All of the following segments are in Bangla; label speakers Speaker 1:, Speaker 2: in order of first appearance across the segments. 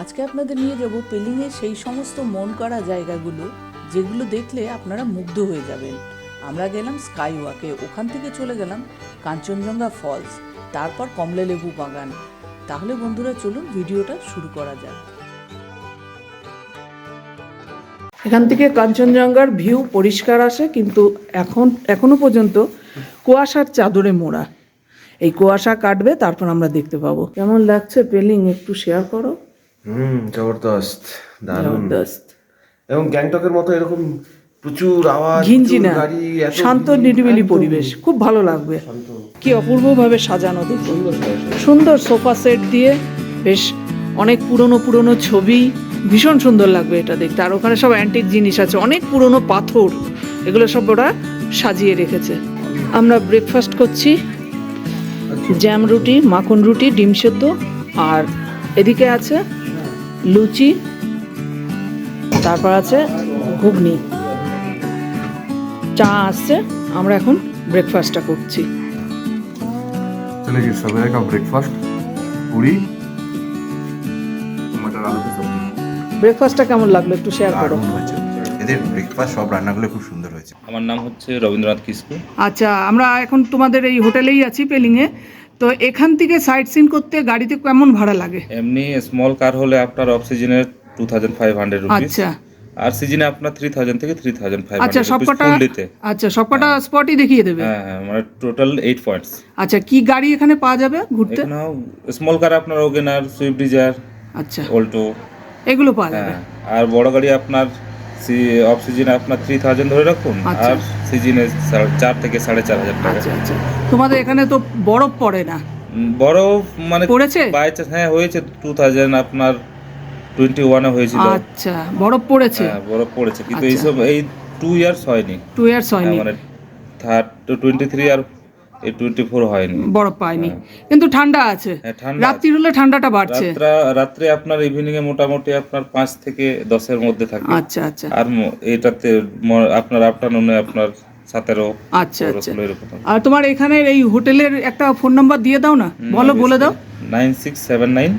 Speaker 1: আজকে আপনাদের নিয়ে যাব পেলিংয়ের সেই সমস্ত মন করা জায়গাগুলো যেগুলো দেখলে আপনারা মুগ্ধ হয়ে যাবেন। আমরা গেলাম স্কাই ওয়াকে ওখান থেকে চলে গেলাম কাঞ্চনজঙ্ঘা ফলস তারপর কমলা লেবু বাগান। তাহলে বন্ধুরা চলুন ভিডিওটা শুরু করা যাক। এখান থেকে কাঞ্চনজঙ্ঘার ভিউ পরিষ্কার আসে কিন্তু এখন এখনও পর্যন্ত কুয়াশার চাদরে মোড়া। এই কুয়াশা কাটবে তারপর আমরা দেখতে পাবো। কেমন লাগছে পেলিং? একটু শেয়ার করো।
Speaker 2: হুম জবরদস্ত দারুণ।
Speaker 1: জবরদস্ত।
Speaker 2: এবং গ্যাংটকের মতো এরকম প্রচুর আওয়াজ
Speaker 1: ঘিঞ্জি না শান্ত নিরিবিলি পরিবেশ খুব ভালো লাগবে। কি অপূর্বভাবে সাজানো দেখুন। সুন্দর সোফা সেট দিয়ে বেশ অনেক পুরনো পুরনো ছবি ভীষণ সুন্দর লাগবে এটা দেখতে। আর ওখানে সব অ্যান্টিক জিনিস আছে অনেক পুরনো পাথর এগুলো সব ওরা সাজিয়ে রেখেছে। আমরা ব্রেকফাস্ট করছি জ্যাম রুটি মাখন রুটি ডিম সেদ্ধ আর এদিকে আছে লুচি তারপর আছে ঘুগনি। চা আসছে আমরা এখন ব্রেকফাস্টটা করছি।
Speaker 2: চলে গিয়ে সবাই কা ব্রেকফাস্ট পুরি
Speaker 1: ব্রেকফাস্টটা কেমন লাগল? একটু শেয়ার করো।
Speaker 3: এদের ব্রেকফাস্ট সব রান্নাগুলো খুব সুন্দর হয়েছে।
Speaker 4: আমার নাম হচ্ছে রবীন্দ্রনাথ কিসকু
Speaker 1: আচ্ছা আমরা এখন তোমাদের এই হোটেলেই আছি পেলিংয়ে তো এখান থেকে সাইট সিন করতে গাড়িতে কেমন ভাড়া লাগে?
Speaker 4: এমনি স্মল কার হলে আপনার অফ সিজনের টু থাউজেন্ড ফাইভ হান্ড্রেড
Speaker 1: আচ্ছা।
Speaker 4: আর সিজনে আপনার থ্রি থাউজেন্ড থেকে থ্রি থাউজেন্ড ফাইভ
Speaker 1: আচ্ছা সবকটা আচ্ছা সবকটা স্পটই দেখিয়ে দেবে?
Speaker 4: হ্যাঁ হ্যাঁ মানে টোটাল এইট পয়েন্টস
Speaker 1: আচ্ছা কি গাড়ি এখানে পাওয়া যাবে ঘুরতে?
Speaker 4: স্মল কার আপনার ওগেনার সুইফট ডিজায়ার
Speaker 1: আচ্ছা।
Speaker 4: অল্টো
Speaker 1: এগুলো পাওয়া যাবে?
Speaker 4: হ্যাঁ আর বড় গাড়ি আপনার অফ সিজনে আপনার থ্রি থাউজেন্ড ধরে রাখুন
Speaker 1: আচ্ছা।
Speaker 4: আর সিজনে চার থেকে সাড়ে চার হাজার টাকা।
Speaker 1: আচ্ছা আচ্ছা। তোমাদের এখানে তো বরফ পড়ে না?
Speaker 4: বড় মানে
Speaker 1: পড়েছে?
Speaker 4: বাই হ্যাঁ হয়েছে টু থাউজেন্ড আপনার টোয়েন্টি ওয়ানে হয়েছিল।
Speaker 1: আচ্ছা বরফ পড়েছে?
Speaker 4: হ্যাঁ বরফ পড়েছে। কিন্তু। এইসব এই টু ইয়ার্স হয়নি।
Speaker 1: টু ইয়ার্স
Speaker 4: হ্যাঁ,
Speaker 1: হয়নি
Speaker 4: মানে থার্ড টোয়েন্টি থ্রি আর টোয়েন্টি ফোর হয়নি।
Speaker 1: বরফ পায়নি। কিন্তু ঠান্ডা আছে।
Speaker 4: হ্যাঁ,
Speaker 1: রাত্রি হলে ঠান্ডাটা বাড়ছে।
Speaker 4: রাত্রে আপনার ইভিনিং এ মোটামুটি আপনার পাঁচ থেকে দশের মধ্যে থাকে।
Speaker 1: আচ্ছা আচ্ছা।
Speaker 4: আর এটাতে আপনার আফটারনুনে আপনার সতেরো
Speaker 1: আচ্ছা আচ্ছা। আর তোমার এখানে এই হোটেলের একটা ফোন নাম্বার দিয়ে দাও না। বলো বলে দাও।
Speaker 4: Nine six seven nine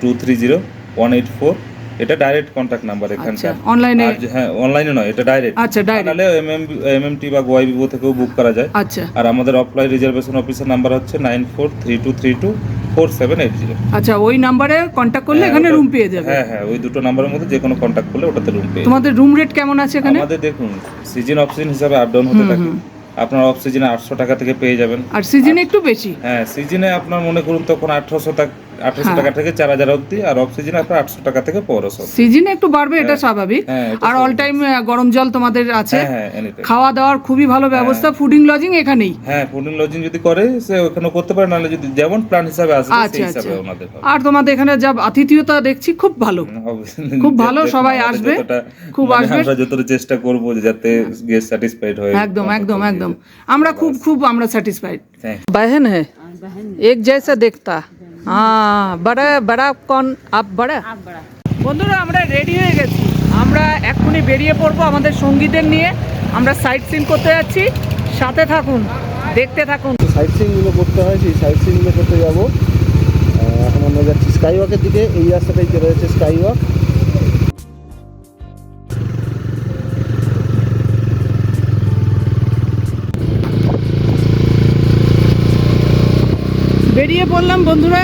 Speaker 4: two three zero one eight four এটা ডাইরেক্ট কন্ট্যাক্ট নাম্বার
Speaker 1: আচ্ছা
Speaker 4: এখানকার
Speaker 1: অনলাইনে
Speaker 4: হ্যাঁ অনলাইনে নয় এটা ডাইরেক্ট
Speaker 1: আচ্ছা ডাইরেক্ট
Speaker 4: তাহলে এমএম এমএমটি বা গোয়াই বিভো থেকেও বুক করা যায়।
Speaker 1: আচ্ছা।
Speaker 4: আর আমাদের অফলাইন রিজার্ভেশন অফিসের নাম্বার হচ্ছে nine four three two three two four seven eight zero
Speaker 1: আচ্ছা ওই নাম্বারে কন্ট্যাক্ট করলে এখানে রুম পেয়ে যাবে।
Speaker 4: হ্যাঁ হ্যাঁ ওই দুটো নাম্বারের মধ্যে যে কোনো কন্ট্যাক্ট করলে ওটাতে রুম পেয়ে।
Speaker 1: তোমাদের রুম রেট কেমন আছে এখানে?
Speaker 4: আমাদের দেখুন সিজন অফ সিজন হিসাবে আপ ডাউন হতে থাকে। আপনার অফ সিজনে আটশো টাকা থেকে পেয়ে যাবেন।
Speaker 1: আর সিজনে একটু বেশি?
Speaker 4: হ্যাঁ সিজনে আপনার মনে করুন তখন আঠারোশো টাকা আঠারোশো
Speaker 1: হ্যাঁ।
Speaker 4: টাকা থেকে চার হাজার অব্দি আর অফ সিজনে আপনার আটশো টাকা থেকে পনেরোশো
Speaker 1: সিজনে একটু বাড়বে এটা স্বাভাবিক
Speaker 4: হ্যাঁ, এটা
Speaker 1: আর অল টাইম গরম জল তোমাদের আছে
Speaker 4: হ্যাঁ হ্যাঁ anytime।
Speaker 1: খাওয়া দাওয়ার খুবই ভালো ব্যবস্থা ফুডিং লজিং এখানেই
Speaker 4: হ্যাঁ ফুডিং লজিং যদি করে সে ওখানে করতে পারে নাহলে যদি যেমন প্ল্যান হিসাবে আসবে
Speaker 1: আচ্ছা,
Speaker 4: সেই
Speaker 1: আচ্ছা।
Speaker 4: হিসাবে ওনাদের হবে।
Speaker 1: আর তোমাদের এখানে যা আতিথিয়তা দেখছি খুব ভালো
Speaker 4: Obviously,
Speaker 1: খুব ভালো,
Speaker 4: যাতে
Speaker 1: সবাই
Speaker 4: আমাদের
Speaker 1: আসবে,
Speaker 4: যতটা-
Speaker 1: খুব
Speaker 4: মানে
Speaker 1: আসবে।
Speaker 4: আমরা যতটা চেষ্টা করব যাতে গেস্ট স্যাটিসফাইড হয়
Speaker 1: একদম একদম একদম আমরা খুব খুব আমরা স্যাটিসফাইড
Speaker 4: Thank
Speaker 1: बहन है एक जैसा देखता বড়া বড়া কন আপ বড়া। বন্ধুরা আমরা রেডি হয়ে গেছি। আমরা এক্ষুনি বেরিয়ে পড়ব আমাদের সঙ্গীদের নিয়ে। আমরা সাইট সিন করতে যাচ্ছি। সাথে থাকুন দেখতে থাকুন।
Speaker 5: সাইট সিনগুলো করতে হয় সেই সাইট সিনগুলো করতে যাব। এখন আমরা যাচ্ছি স্কাইওয়াকের দিকে। এই রাস্তাটাই রয়েছে স্কাই ওয়াক
Speaker 1: বেরিয়ে পড়লাম বন্ধুরা।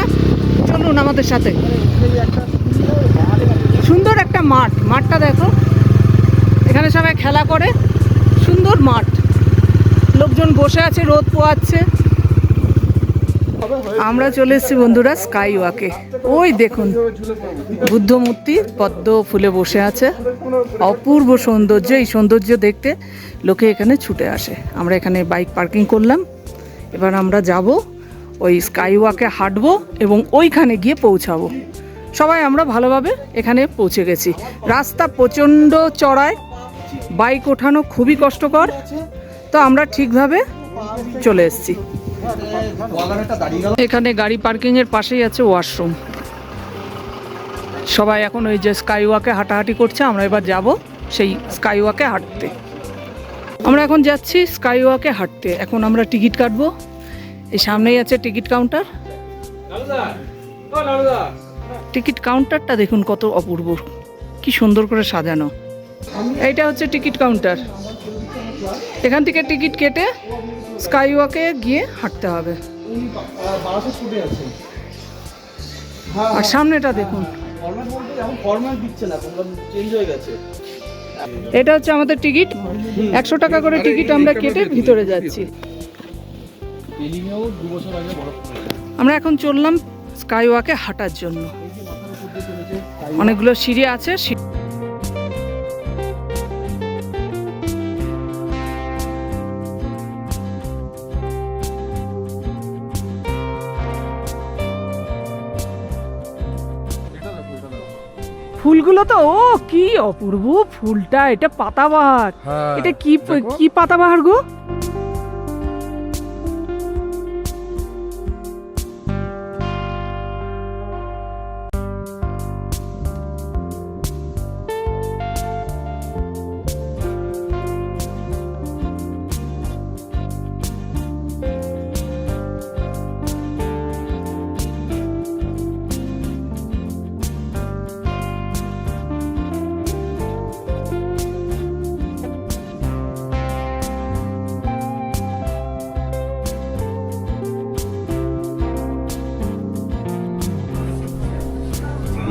Speaker 1: চলুন আমাদের সাথে। সুন্দর একটা মাঠ। মাঠটা দেখো। এখানে সবাই খেলা করে। সুন্দর মাঠ। লোকজন বসে আছে, রোদ পোয়াচ্ছে। আমরা চলে এসেছি বন্ধুরা স্কাই ওয়াকে। ওই দেখুন, বুদ্ধ মূর্তি, পদ্ম ফুলে বসে আছে। অপূর্ব সৌন্দর্য, এই সৌন্দর্য দেখতে লোকে এখানে ছুটে আসে। আমরা এখানে বাইক পার্কিং করলাম। এবার আমরা যাব ওই স্কাইওয়াকে হাঁটবো এবং ওইখানে গিয়ে পৌঁছাবো। সবাই আমরা ভালোভাবে এখানে পৌঁছে গেছি। রাস্তা প্রচণ্ড চড়ায়, বাইক ওঠানো খুবই কষ্টকর, তো আমরা ঠিকভাবে চলে এসেছি। এখানে গাড়ি পার্কিং এর পাশেই আছে ওয়াশরুম। সবাই এখন ওই যে স্কাই ওয়াকে হাঁটাহাঁটি করছে, আমরা এবার যাব সেই স্কাই ওয়াকে হাঁটতে। আমরা এখন যাচ্ছি স্কাই ওয়াকে হাঁটতে। এখন আমরা টিকিট কাটবো। এই সামনেই আছে টিকিট কাউন্টার। টিকিট কাউন্টারটা দেখুন কত অপূর্ব। কি সুন্দর করে সাজানো। এইটা হচ্ছে টিকিট কাউন্টার। এখান থেকে টিকিট কেটে স্কাই ওয়াকে গিয়ে হাঁটতে হবে। আর সামনেটা দেখুন। এটা হচ্ছে আমাদের টিকিট। একশো টাকা করে টিকিট আমরা কেটে ভিতরে যাচ্ছি। আমরা এখন চললাম স্কাই ওয়াকে হাঁটার জন্য। অনেকগুলো সিঁড়ি আছে সি- ফুলগুলো তো ও কি অপূর্ব ফুলটা এটা পাতাবাহার। এটা কি কি পাতাবাহার গো?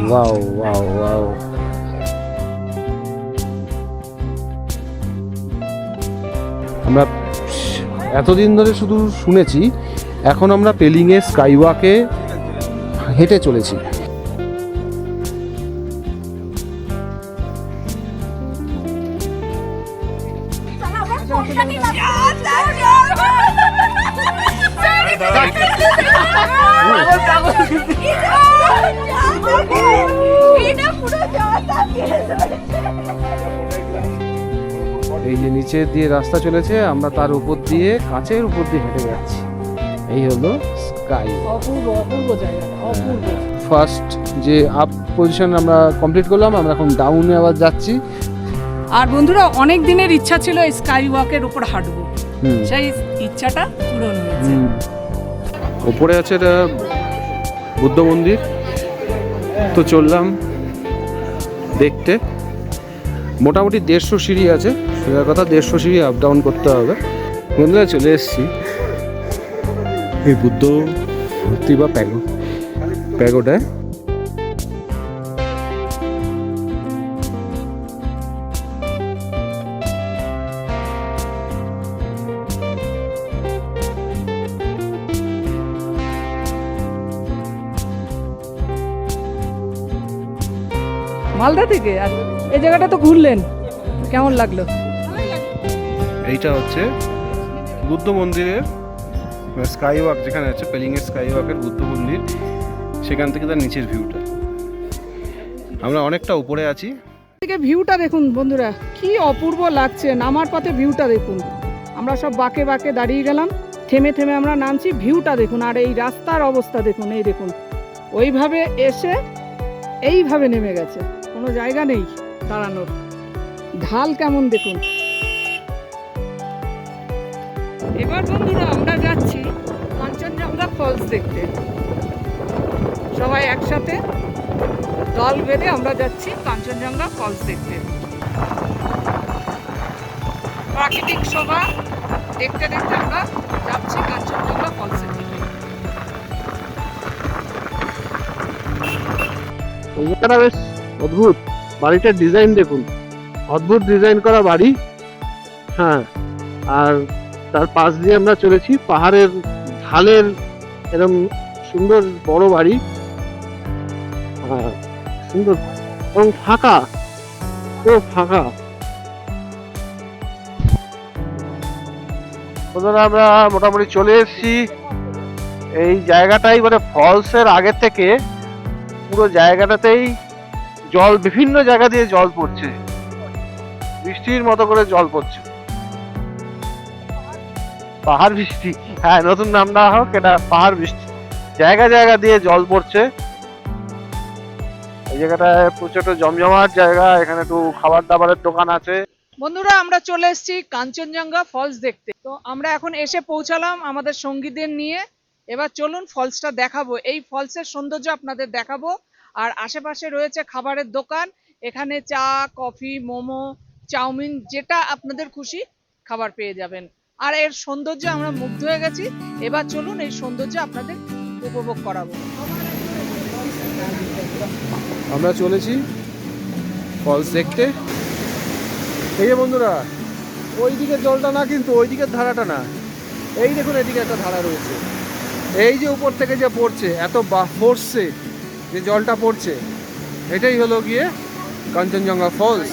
Speaker 5: ওয়াও ওয়াও ওয়াও আমরা এতদিন ধরে শুধু শুনেছি এখন আমরা পেলিংয়ে স্কাইওয়াকে হেঁটে চলেছি। দিয়ে রাস্তা চলেছে আমরা তার উপর দিয়ে কাঁচের উপর দিয়ে হেঁটে যাচ্ছি। এই হলো স্কাই
Speaker 1: অপূর্ব অপূর্ব জায়গাটা অপূর্ব।
Speaker 5: ফার্স্ট যে আপ পজিশন আমরা কমপ্লিট করলাম আমরা এখন ডাউনে আবার যাচ্ছি।
Speaker 1: আর বন্ধুরা অনেক দিনের ইচ্ছা ছিল এই স্কাই ওয়াকের উপর হাঁটবো। সেই ইচ্ছাটা পূরণ হয়েছে।
Speaker 5: ওপরে আছে এটা বুদ্ধ মন্দির। তো চললাম দেখতে। মোটামুটি দেড়শো সিঁড়ি আছে। সোজা কথা দেড়শো সিঁড়ি আপ ডাউন করতে হবে। বন্ধুরা চলে এসেছি। এই বুদ্ধ মূর্তি বা প্যাগো। প্যাগোটায়
Speaker 1: মালদা থেকে? আর এই জায়গাটা তো ঘুরলেন। কেমন লাগল?
Speaker 5: এইটা হচ্ছে বুদ্ধ মন্দিরের স্কাই ওয়াক যেখানে আছে পেলিংয়ের স্কাই ওয়াকের বুদ্ধ মন্দির, সেখান থেকে তার নিচের ভিউটা আমরা অনেকটা উপরে আছি।
Speaker 1: থেকে ভিউটা দেখুন বন্ধুরা, কি অপূর্ব লাগছে, নামার পথে ভিউটা দেখুন। আমরা সব বাঁকে বাঁকে দাঁড়িয়ে গেলাম, থেমে থেমে আমরা নামছি ভিউটা দেখুন, আর এই রাস্তার অবস্থা দেখুন, এই দেখুন। ওইভাবে এসে এইভাবে নেমে গেছে, কোনো জায়গা নেই দাঁড়ানোর। ঢাল কেমন দেখুন। এবার বন্ধুরা আমরা যাচ্ছি কাঞ্চনজঙ্ঘা ফলস দেখতে। সবাই একসাথে দল বেঁধে আমরা যাচ্ছি কাঞ্চনজঙ্ঘা ফলস দেখতে। প্রাকৃতিক শোভা দেখতে দেখতে আমরা যাচ্ছি কাঞ্চনজঙ্ঘা ফলসের দিকে।
Speaker 5: বেশ অদ্ভুত। বাড়িটার ডিজাইন দেখুন। অদ্ভুত ডিজাইন করা বাড়ি। হ্যাঁ। আর তার পাশ দিয়ে আমরা চলেছি পাহাড়ের ঢালের এরকম সুন্দর বড় বাড়ি। সুন্দর এবং ফাঁকা পুরো ফাঁকা। আমরা মোটামুটি চলে এসেছি। এই জায়গাটাই মানে ফলসের আগে থেকে পুরো জায়গাটাতেই জল, বিভিন্ন জায়গা দিয়ে জল পড়ছে। বৃষ্টির মতো করে জল পড়ছে। পাহাড় বৃষ্টি। হ্যাঁ নতুন নাম না হোক, এটা পাহাড় বৃষ্টি। জায়গা জায়গা দিয়ে জল পড়ছে। এই জায়গাটায় প্রচুর জমজমাট জায়গা, এখানে একটু খাবার দাবারের দোকান আছে।
Speaker 1: বন্ধুরা, আমরা চলে এসেছি কাঞ্চনজঙ্ঘা ফলস দেখতে। তো আমরা এখন এসে পৌঁছালাম আমাদের সঙ্গীদের নিয়ে। এবার চলুন ফলসটা দেখাবো। এই ফলসের সৌন্দর্য আপনাদের দেখাবো। আর আশেপাশে রয়েছে খাবারের দোকান। এখানে চা, কফি, মোমো, চাউমিন, যেটা আপনাদের খুশি খাবার পেয়ে যাবেন। আর এর সৌন্দর্য আমরা মুগ্ধ হয়ে গেছি। এবার চলুন এই সৌন্দর্য আপনাদের উপভোগ করাবো।
Speaker 5: আমরা চলেছি ফলস দেখতে। এই যে বন্ধুরা ওই দিকের জলটা না কিন্তু ওই দিকের ধারাটা না। এই দেখুন, এদিকে একটা ধারা রয়েছে। এই যে উপর থেকে যে পড়ছে, এত বা ফোর্সে যে জলটা পড়ছে, এটাই হলো গিয়ে কাঞ্চনজঙ্ঘা ফলস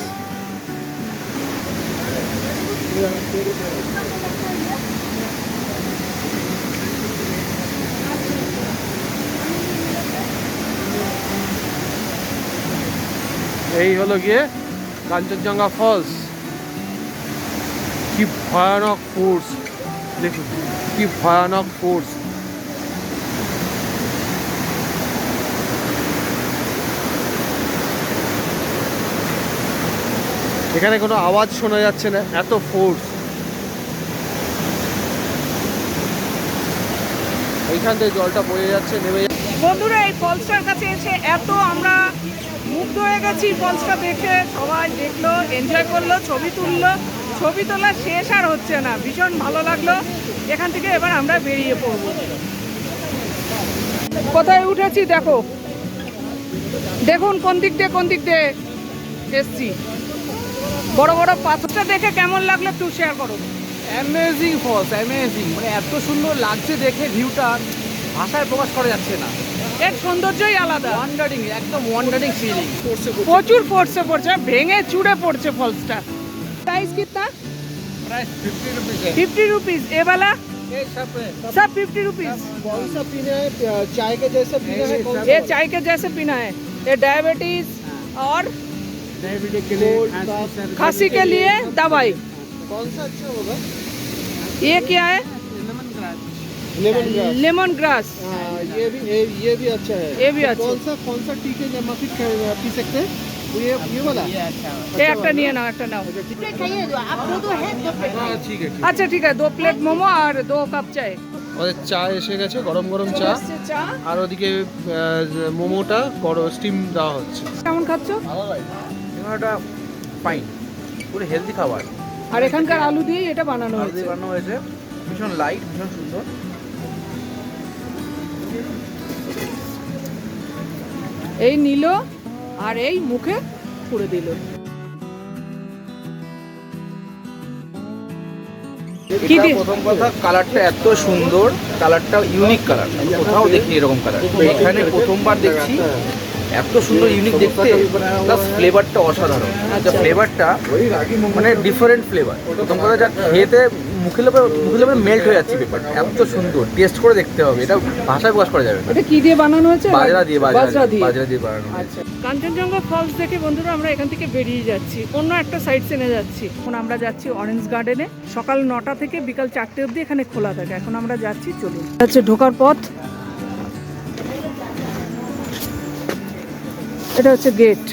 Speaker 5: এই হলো গিয়ে কাঞ্চনজঙ্ঘা ফলস। কি ভয়ানক ফোর্স দেখুন, কি ভয়ানক ফোর্স এখানে কোনো আওয়াজ শোনা যাচ্ছে না, এত ফোর্স এইখান থেকে জলটা বয়ে যাচ্ছে, নেমে যাচ্ছে।
Speaker 1: বন্ধুরা, এই ফলসটার কাছে এসে এত আমরা মুগ্ধ হয়ে গেছি। ফলসটা দেখে সবাই দেখল এনজয় করল, ছবি তুললো। ছবি তোলা শেষ আর হচ্ছে না, ভীষণ ভালো লাগল। এখান থেকে এবার আমরা বেরিয়ে পড়ব। কোথায় উঠেছি দেখো। দেখুন কোন দিক দিয়ে, কোন দিক দিয়ে এসছি। বড় বড় পাথরটা দেখে কেমন লাগল একটু শেয়ার করো।
Speaker 5: অ্যামেজিং ফলস অ্যামেজিং মানে এত সুন্দর লাগছে দেখে ভিউটা ভাষায় প্রকাশ করা যাচ্ছে না।
Speaker 1: এর সৌন্দর্যই আলাদা
Speaker 5: ওয়ান্ডারিং একদম ওয়ান্ডারিং ফিলিং
Speaker 1: প্রচুর ফোর্সে পড়ছে ভেঙে চুড়ে পড়ছে ফলসটা प्राइस कितना
Speaker 5: प्राइस फिफ्टी रुपीज है
Speaker 1: फिफ्टी रुपीज ये वाला
Speaker 5: ये सब
Speaker 1: सब फिफ्टी रुपीज
Speaker 5: कौन सा पीना है चाय के जैसा पीना है कौन
Speaker 1: ये चाय के जैसे पीना है ये डायबिटीज और खांसी के लिए दवाई
Speaker 5: कौन सा अच्छा होगा
Speaker 1: ये क्या है
Speaker 5: लेमन ग्रास
Speaker 1: लेमन ग्रास
Speaker 5: हाँ ये भी ये, ये भी अच्छा है
Speaker 1: ये भी अच्छा
Speaker 5: कौन सा कौन सा टी के जमा पी पी सकते हैं वो ये ये वाला
Speaker 1: ये একটা নিয়ে নাও একটা নাও
Speaker 5: हाँ ठीक है ठीक
Speaker 1: আচ্ছা ঠিক আছে দো প্লেট মোমো আর দো কাপ চাই
Speaker 5: আমাদের চা এসে গেছে গরম গরম চা
Speaker 1: চা
Speaker 5: আর ওদিকে মোমোটা বড় স্টিম দেওয়া হচ্ছে
Speaker 1: কেমন খাচ্ছ
Speaker 3: সিনেমাটা ফাইন পুরো হেলদি খাবার
Speaker 1: আর এখানকার আলু দিয়ে এটা বানানো
Speaker 3: আলু দিয়ে
Speaker 1: হয়েছে
Speaker 3: বানানো হয়েছে ভীষণ লাইট ভীষণ সুন্দর
Speaker 1: এই নিল আর এই মুখে পুরে দিল।
Speaker 3: প্রথম কথা কালারটা এত সুন্দর কালারটা ইউনিক কালার কোথাও দেখিনি এরকম কালার। এখানে প্রথমবার দেখছি। এত সুন্দর ইউনিক দেখতে প্লাস ফ্লেভারটা অসাধারণ।
Speaker 1: আচ্ছা।
Speaker 3: ফ্লেভারটা মানে ডিফারেন্ট ফ্লেভার প্রথম কথা যা খেতে মুখে লেপে মুখে লেপে মেল্ট হয়ে যাচ্ছে ব্যাপারটা এত সুন্দর টেস্ট করে দেখতে হবে। এটা ভাষায় প্রকাশ করা যাবে না।
Speaker 1: এটা কি দিয়ে বানানো হয়েছে?
Speaker 3: বাজরা দিয়ে বাজরা
Speaker 1: বাজরা দিয়ে
Speaker 3: বাজরা দিয়ে বানানো
Speaker 1: আচ্ছা। কাঞ্চনজঙ্ঘা ফলস দেখে বন্ধুরা আমরা এখান থেকে বেরিয়ে যাচ্ছি। অন্য একটা সাইড সিনে যাচ্ছি। এখন আমরা যাচ্ছি অরেঞ্জ গার্ডেনে সকাল নটা থেকে বিকাল চারটে অবধি এখানে খোলা থাকে। এখন আমরা যাচ্ছি চলুন। হচ্ছে ঢোকার পথ। এটা হচ্ছে gate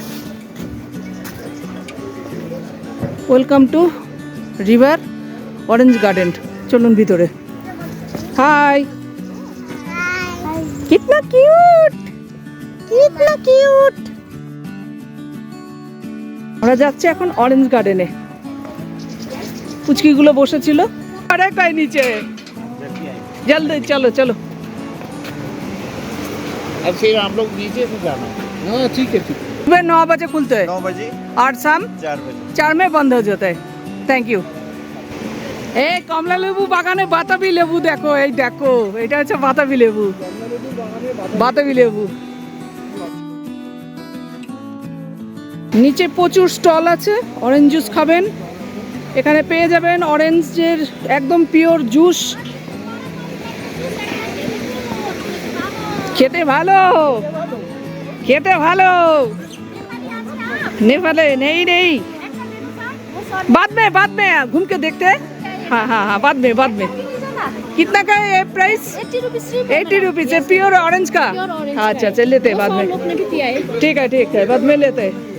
Speaker 1: welcome to river orange garden চলুন ভিতরে হাই কিতনা কিউট কিতনা কিউট আমরা যাচ্ছি এখন অরেঞ্জ গার্ডেনে পুচকিগুলো বসেছিল আরে কাই নিচে জলদি চলো চলো
Speaker 5: अब फिर हम लोग नीचे से जाना हाँ ठीक है ठीक है
Speaker 1: सुबह नौ बजे खुलते हैं
Speaker 6: नौ बजे
Speaker 1: और शाम
Speaker 6: चार बजे
Speaker 1: চার মে বন্ধ হয়ে যেতে থ্যাংক ইউ এই কমলা লেবু বাগানে বাতাবি লেবু দেখো এই দেখো এটা হচ্ছে বাতাবি লেবু বাতাবি লেবু নিচে প্রচুর স্টল আছে অরেঞ্জ জুস খাবেন এখানে পেয়ে যাবেন অরেঞ্জের একদম পিওর জুস খেতে ভালো খেতে ভালো नेपाले नहीं नहीं बाद में बाद में घूम के देखते हैं हाँ हाँ हाँ बाद में बाद में कितना का है ये प्राइस एट्टी रुपीज है प्योर ऑरेंज का अच्छा अच्छा लेते हैं बाद में ठीक है ठीक है बाद में लेते हैं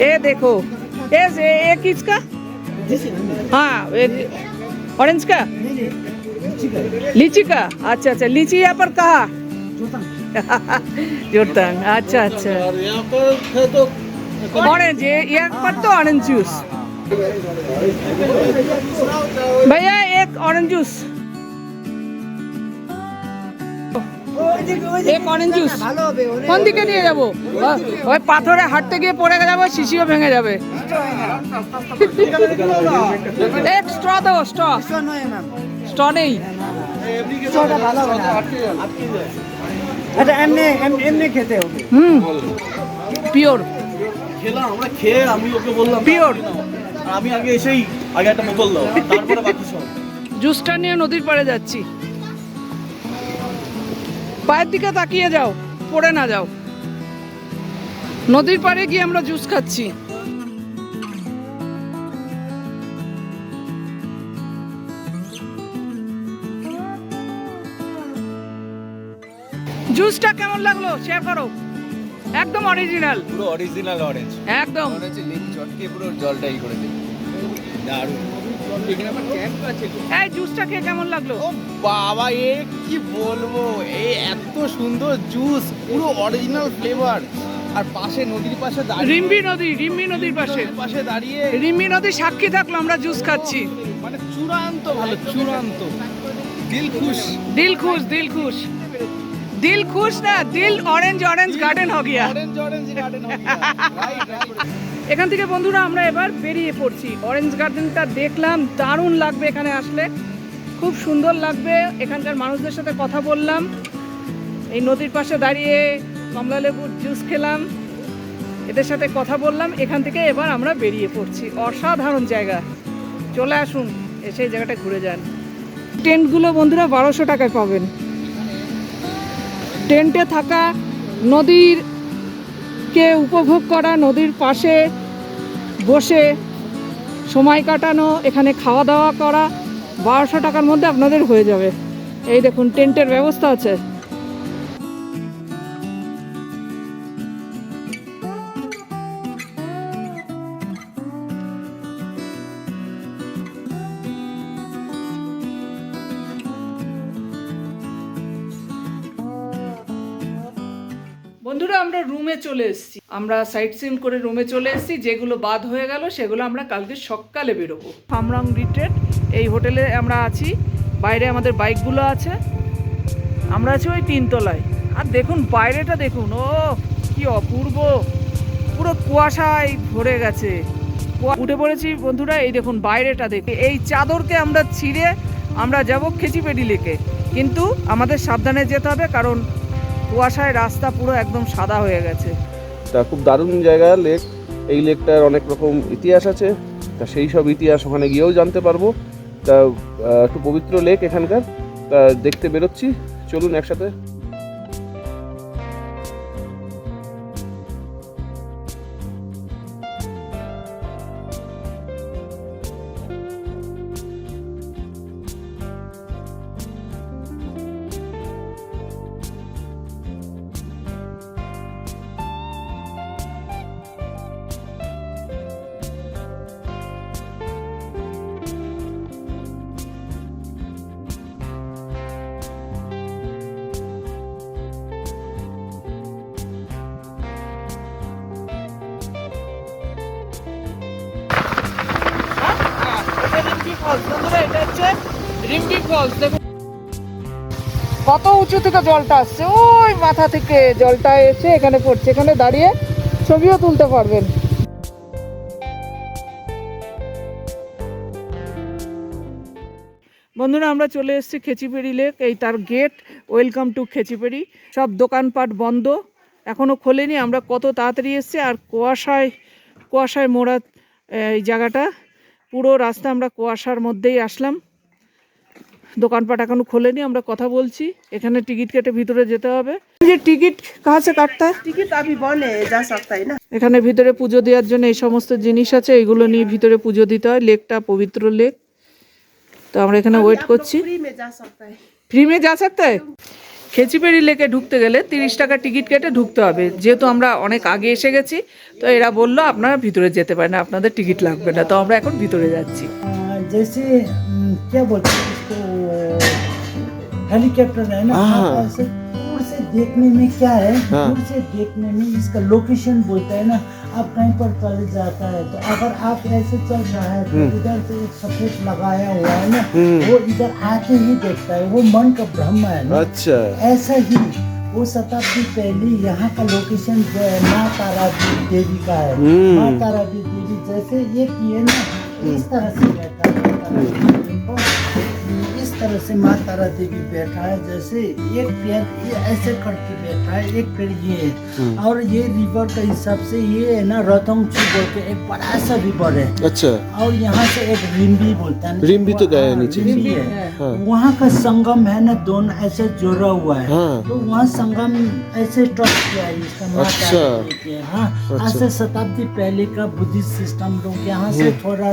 Speaker 1: ये देखो ये ये ये किसका हाँ ऑरेंज का लीची का अच्छा अच्छा लीची यहाँ पर कहा જોરદાર અચ્છા અચ્છા ઓરેન્જ યહાં પર તો ઓરેન્જ এক অরেঞ্জ জুস কোন দিকে নিয়ে যাব? ওই পাথরে হাঁটতে গিয়ে পড়ে যাব শিশিও ভেঙে যাবে। এক স্ট্র স্ট্র স্ট্র নেই।
Speaker 6: ভালো আচ্ছা এমনি এম- এমনি খেতে হবে।
Speaker 1: হুম। পিওর।
Speaker 7: খেলাম আমরা খেয়ে আমি ওকে বললাম
Speaker 1: পিওর।
Speaker 7: আমি আগে এসেই আগে একটা বোতল দাও তারপরে বাকি সব।
Speaker 1: জুসটা নিয়ে নদীর পাড়ে যাচ্ছি। পায়ের দিকে তাকিয়ে যাও পড়ে না যাও। নদীর পাড়ে গিয়ে আমরা জুস খাচ্ছি। জুসটা কেমন লাগল? শেয়ার করো। একদম অরিজিনাল
Speaker 3: পুরো অরিজিনাল অরেঞ্জ
Speaker 1: একদম।
Speaker 3: হচ্ছে লেবু চটকে পুরো জলটাই করে দেবে দারুণ।
Speaker 1: এই জুসটা খেয়ে কেমন লাগল?
Speaker 3: ও বাবা এ কি বলব? এই এত সুন্দর জুস পুরো অরিজিনাল ফ্লেভার আর পাশে নদীর পাশে দাঁড়িয়ে
Speaker 1: রিম্বি নদী রিম্বি নদীর পাশে।
Speaker 3: পাশে দাঁড়িয়ে
Speaker 1: রিম্বি নদী সাক্ষী থাকল আমরা জুস খাচ্ছি।
Speaker 3: মানে চূড়ান্ত ভালো চূড়ান্ত। দিল খুশ।
Speaker 1: দিল খুশ দিল খুশ। দিল খুশ না দিল অরেঞ্জ অরেঞ্জ গার্ডেন हो गया
Speaker 3: orange orange garden right right
Speaker 1: এখান থেকে বন্ধুরা আমরা এবার বেরিয়ে পড়ছি অরেঞ্জ গার্ডেনটা দেখলাম দারুণ লাগবে এখানে আসলে খুব সুন্দর লাগবে এখানকার মানুষদের সাথে কথা বললাম এই নদীর পাশে দাঁড়িয়ে কমলা লেবুর জুস খেলাম এদের সাথে কথা বললাম এখান থেকে এবার আমরা বেরিয়ে পড়ছি অসাধারণ জায়গা চলে আসুন এসে এই জায়গাটা ঘুরে যান টেন্টগুলো বন্ধুরা বারোশো টাকায় পাবেন টেন্টে থাকা নদীর কে উপভোগ করা, নদীর পাশে বসে সময় কাটানো, এখানে খাওয়া দাওয়া করা, বারোশো টাকার মধ্যে আপনাদের হয়ে যাবে। এই দেখুন, টেন্টের ব্যবস্থা আছে। বন্ধুরা, আমরা রুমে চলে এসেছি। আমরা সাইট সিন করে রুমে চলে এসেছি। যেগুলো বাদ হয়ে গেল, সেগুলো আমরা কালকে সকালে বেরোবো। হামরাং রিট্রেট এই হোটেলে আমরা আছি। বাইরে আমাদের বাইকগুলো আছে। আমরা আছি ওই তিনতলায়। আর দেখুন, বাইরেটা দেখুন, ও, কি অপূর্ব! পুরো কুয়াশায় ভরে গেছে। উঠে পড়েছি বন্ধুরা, এই দেখুন, বাইরেটা দেখে এই চাদরকে আমরা ছিঁড়ে আমরা যাব খেচিপেটি লেকে। কিন্তু আমাদের সাবধানে যেতে হবে, কারণ কুয়াশায় রাস্তা পুরো একদম সাদা হয়ে গেছে।
Speaker 5: তা খুব দারুণ জায়গা, লেক। এই লেকটার অনেক রকম ইতিহাস আছে। তা সেই সব ইতিহাস ওখানে গিয়েও জানতে পারব। তা একটু পবিত্র লেক এখানকার। তা, দেখতে বেরোচ্ছি। চলুন একসাথে।
Speaker 1: কত উঁচু থেকে জলটা আসছে? ওই মাথা থেকে জলটা এসে এখানে পড়ছে। এখানে দাঁড়িয়ে ছবিও তুলতে পারবেন। বন্ধুরা আমরা চলে এসেছি খেচিপেড়ি লেক। এই তার গেট ওয়েলকাম টু খেচিপেড়ি। সব দোকানপাট বন্ধ এখনও খোলেনি। আমরা কত তাড়াতাড়ি এসেছি। আর কুয়াশায় কুয়াশায় মোড়া এই জায়গাটা পুরো রাস্তা আমরা কুয়াশার মধ্যেই আসলাম। দোকানপাট এখনো খোলেনি আমরা কথা বলছি এখানে টিকিট কেটে ভিতরে যেতে হবে যে টিকিট কাহা से কাটতে হয়
Speaker 6: টিকিট अभी बंद है जा सकता है ना
Speaker 1: এখানে ভিতরে পুজো দেওয়ার জন্য এই সমস্ত জিনিস আছে এগুলো নিয়ে ভিতরে পুজো দিতে হয় লেকটা পবিত্র লেক তো আমরা এখানে ওয়েট করছি
Speaker 6: फ्री में जा सकता है
Speaker 1: ফ্রি মে যা सकते हैं খেচিপেড়ি লেকে ঢুকতে গেলে তিরিশ টাকা টিকিট কেটে ঢুকতে হবে যেহেতু আমরা অনেক আগে এসে গেছি তো এরা বললো আপনারা ভিতরে যেতে পারেন আপনাদের টিকিট লাগবে না তো আমরা এখন ভিতরে যাচ্ছি
Speaker 6: आ, जैसे हम्म, क्या बोलते हैं इसको हेलीकॉप्टर है ना?
Speaker 2: हाँ।
Speaker 6: दूर से देखने में क्या है?
Speaker 5: हाँ।
Speaker 6: दूर से देखने में इसका लोकेशन बोलता है ना आप कहीं पर चल जाता है तो अगर आप ऐसे चल रहा है तो हम्म। इधर से एक सफ़ेद लगाया हुआ है ना हम्म। वो इधर आके ही देखता है वो मन का ब्रह्म है ना।
Speaker 5: अच्छा।
Speaker 6: ऐसा ही वो शताब्दी पहले यहाँ का लोकेशन जो है माँ तारा देवी का है।
Speaker 5: हम्म।
Speaker 6: माँ तारा देवी जैसे ये किए ना इस तरह से रहता है। तरह से माँ तारा देवी बैठा है जैसे एक पैर ये ऐसे करके बैठा है एक पैर ये है। हम्म। और ये रिवर के हिसाब से ये है ना रतमची बोल के एक बड़ा सा रिवर है।
Speaker 5: अच्छा।
Speaker 6: और यहाँ से एक रिम्बी बोलता है।
Speaker 5: रिम्बी तो गया हाँ, नीचे।
Speaker 6: रिम्बी है।
Speaker 5: हाँ।
Speaker 6: वहाँ का संगम है ना दोनों ऐसे जोड़ा हुआ है।
Speaker 5: हाँ।
Speaker 6: तो वहाँ संगम ऐसे टच किया है
Speaker 5: अच्छा।
Speaker 6: ऐसे
Speaker 5: अच्छा।
Speaker 6: शताब्दी पहले का बुद्धिस्ट सिस्टम लोग यहाँ से हम्म। थोड़ा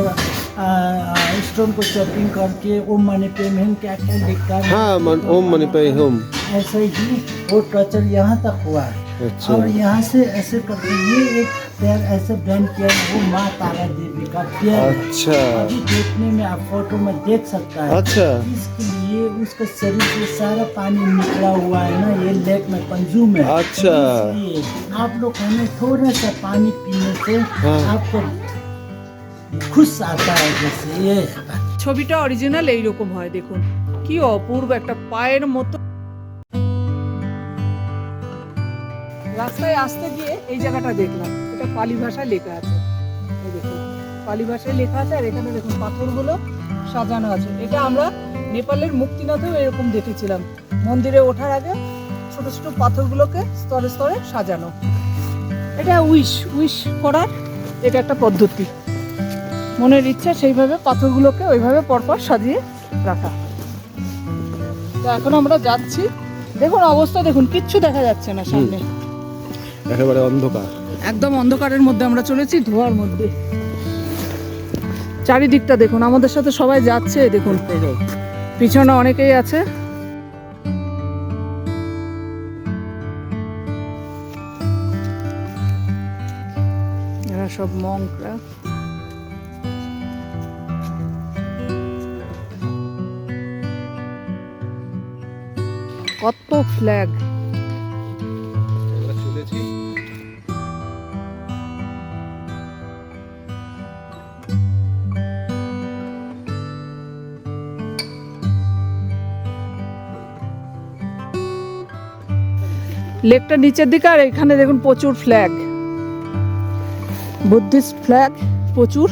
Speaker 6: स्टोन को चॉपिंग करके ओम मनी पे हम क्या क्या लिखता है।
Speaker 5: हाँ मन, ओम मनी पे होम।
Speaker 6: ऐसे ही वो टॉर्चर यहाँ तक हुआ है।
Speaker 5: अच्छा।
Speaker 6: और यहाँ से ऐसे करके ये एक पैर ऐसे बैंड किया वो माँ तारा देवी का पैर
Speaker 5: अच्छा।
Speaker 6: अभी देखने में आप फ़ोटो में देख सकता है।
Speaker 5: अच्छा।
Speaker 6: इसके लिए उसका शरीर से सारा पानी निकला हुआ है ना ये लेक में पंजू में।
Speaker 5: अच्छा।
Speaker 6: आप लोग हमें थोड़ा सा पानी पीने से
Speaker 5: हाँ।
Speaker 6: आपको
Speaker 1: ছবিটা অরিজিনাল এইরকম হয়, দেখুন। কি অপূর্ব একটা পায়ের মতো। রাস্তায় আসতে গিয়ে এই জায়গাটা দেখলাম, এটা পালি ভাষায় লেখা আছে। পালি ভাষায় লেখা আছে, আর এখানে দেখুন পাথরগুলো সাজানো আছে। এটা আমরা নেপালের মুক্তিনাথেও এরকম দেখেছিলাম। মন্দিরে ওঠার আগে ছোট ছোট পাথরগুলোকে স্তরে স্তরে সাজানো। এটা উইশ উইশ করার এটা একটা পদ্ধতি। মনের ইচ্ছা সেইভাবে পাথরগুলোকে ওইভাবে পরপর সাজিয়ে রাখা। তো এখন আমরা যাচ্ছি। দেখুন অবস্থা দেখুন কিচ্ছু দেখা যাচ্ছে না সামনে।
Speaker 5: একেবারে অন্ধকার।
Speaker 1: একদম অন্ধকারের মধ্যে আমরা চলেছি ধোয়ার মধ্যে। চারিদিকটা দেখুন আমাদের সাথে সবাই যাচ্ছে দেখুন। পিছনে অনেকেই আছে। এরা সব মঙ্করা ফ্ল্যাগ লেকটা নিচের দিকে আর এখানে দেখুন প্রচুর ফ্ল্যাগ বুদ্ধিস্ট ফ্ল্যাগ প্রচুর।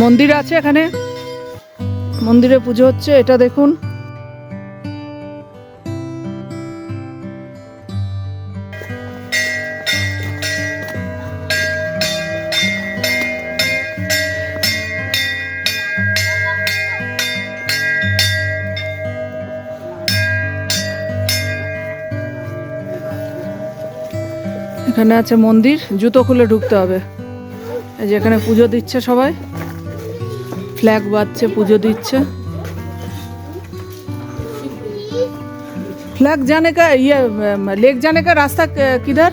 Speaker 1: মন্দির আছে এখানে? মন্দিরে পুজো হচ্ছে, এটা দেখুন। এখানে আছে মন্দির, জুতো খুলে ঢুকতে হবে। এই যে এখানে পুজো দিচ্ছে সবাই। ফ্ল্যাগ বাজছে পুজো দিচ্ছে फ्लैग जाने का ये अम, लेक जाने का रास्ता क- किधर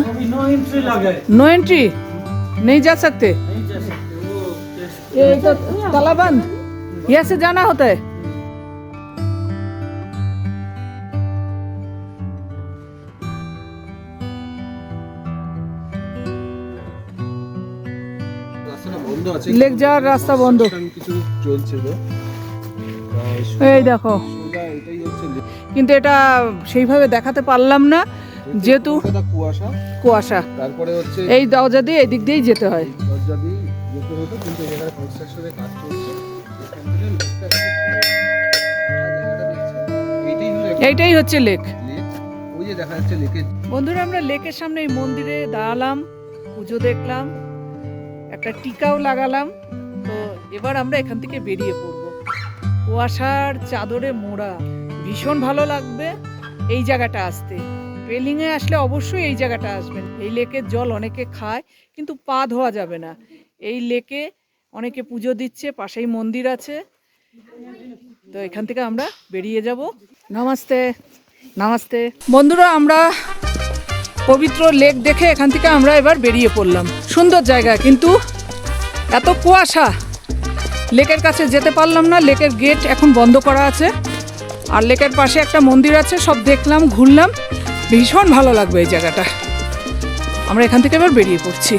Speaker 6: अभी नो एंट्री लगा है
Speaker 1: नो एंट्री नहीं जा सकते ये तो ताला बंद यहाँ से जाना होता है
Speaker 5: বন্ধ আছে
Speaker 1: লেক যাওয়ার রাস্তা বন্ধ।
Speaker 5: কিছু চলছে
Speaker 1: এই দেখো। কিন্তু এটা সেইভাবে দেখাতে পারলাম না যেহেতু
Speaker 5: কুয়াশা।
Speaker 1: কুয়াশা।
Speaker 5: তারপরে হচ্ছে
Speaker 1: এই দরজা দিয়ে এদিক দিয়েই যেতে হয়।
Speaker 5: দরজা দিয়ে যেতে হতো কিন্তু এখানে কনস্ট্রাকশনের কাজ চলছে। এইটাই
Speaker 1: হচ্ছে লেক। বন্ধুরা আমরা লেকের সামনে এই মন্দিরে দাঁড়ালাম পুজো দেখলাম। একটা টিকাও লাগালাম। তো এবার আমরা এখান থেকে বেরিয়ে পড়ব। কুয়াশার চাদরে মোড়া। ভীষণ ভালো লাগবে এই জায়গাটা আসতে। পেলিংয়ে আসলে অবশ্যই এই জায়গাটা আসবেন। এই লেকের জল অনেকে খায়, কিন্তু পা ধোয়া যাবে না। এই লেকে অনেকে পুজো দিচ্ছে, পাশেই মন্দির আছে। তো এখান থেকে আমরা বেরিয়ে যাব। নমস্তে নমস্তে। বন্ধুরা, আমরা পবিত্র লেক দেখে এখান থেকে আমরা এবার বেরিয়ে পড়লাম। সুন্দর জায়গা, কিন্তু এত কুয়াশা। লেকের কাছে যেতে পারলাম না, লেকের গেট এখন বন্ধ করা আছে। আর লেকের পাশে একটা মন্দির আছে, সব দেখলাম, ঘুরলাম। ভীষণ ভালো লাগবে এই জায়গাটা। আমরা এখান থেকে এবার বেরিয়ে পড়ছি।